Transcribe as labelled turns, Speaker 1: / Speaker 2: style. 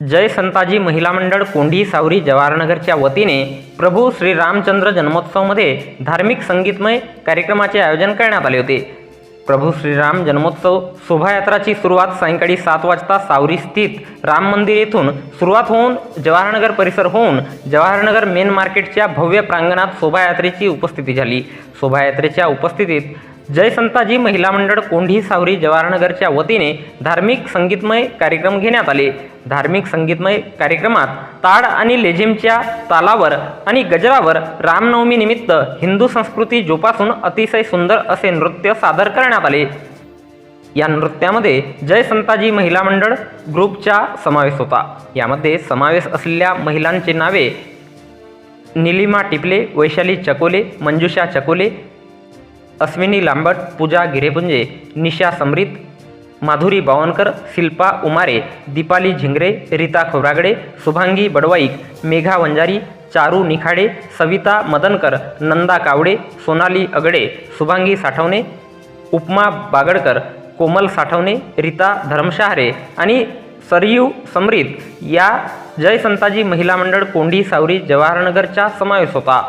Speaker 1: जय संताजी महिला मंडळ कोंढी सावरी जवाहरनगरच्या वतीने प्रभू श्री रामचंद्र जन्मोत्सवमध्ये धार्मिक संगीतमय कार्यक्रमाचे आयोजन करण्यात आले होते. प्रभू श्रीराम जन्मोत्सव शोभायात्राची सुरुवात सायंकाळी सात वाजता सावरी स्थित राम मंदिर येथून सुरुवात होऊन जवाहरनगर परिसर होऊन जवाहरनगर मेन मार्केटच्या भव्य प्रांगणात शोभायात्रेची उपस्थिती झाली. शोभायात्रेच्या उपस्थितीत जय संताजी महिला मंडळ कोंढी सावरी जवाहरनगरच्या वतीने धार्मिक संगीतमय कार्यक्रम घेण्यात आले. धार्मिक संगीतमय कार्यक्रमात ताड आणि लेझिमच्या तालावर आणि गजरावर रामनवमीनिमित्त हिंदू संस्कृती जोपासून अतिशय सुंदर असे नृत्य सादर करण्यात आले. या नृत्यामध्ये जय संताजी महिला मंडळ ग्रुपचा समावेश होता. यामध्ये समावेश असलेल्या महिलांची नावे निलिमा टिपले वैशाली चकोले मंजुषा चकोले अश्विनी लांबट पूजा गिरेपुंजे निशा समृत माधुरी बावनकर शिल्पा उमारे दीपाली झिंगरे रीता खोब्रागडे शुभांगी बडवाईक मेघा वंजारी चारू निखाडे सविता मदनकर नंदा कावडे सोनाली अगडे शुभांगी साठवणे उपमा बागडकर कोमल साठवणे रीता धर्मशहारे आणि सरयू समृत या जय संताजी महिला मंडळ कोंडी सावरी जवाहरनगरचा समावेश होता.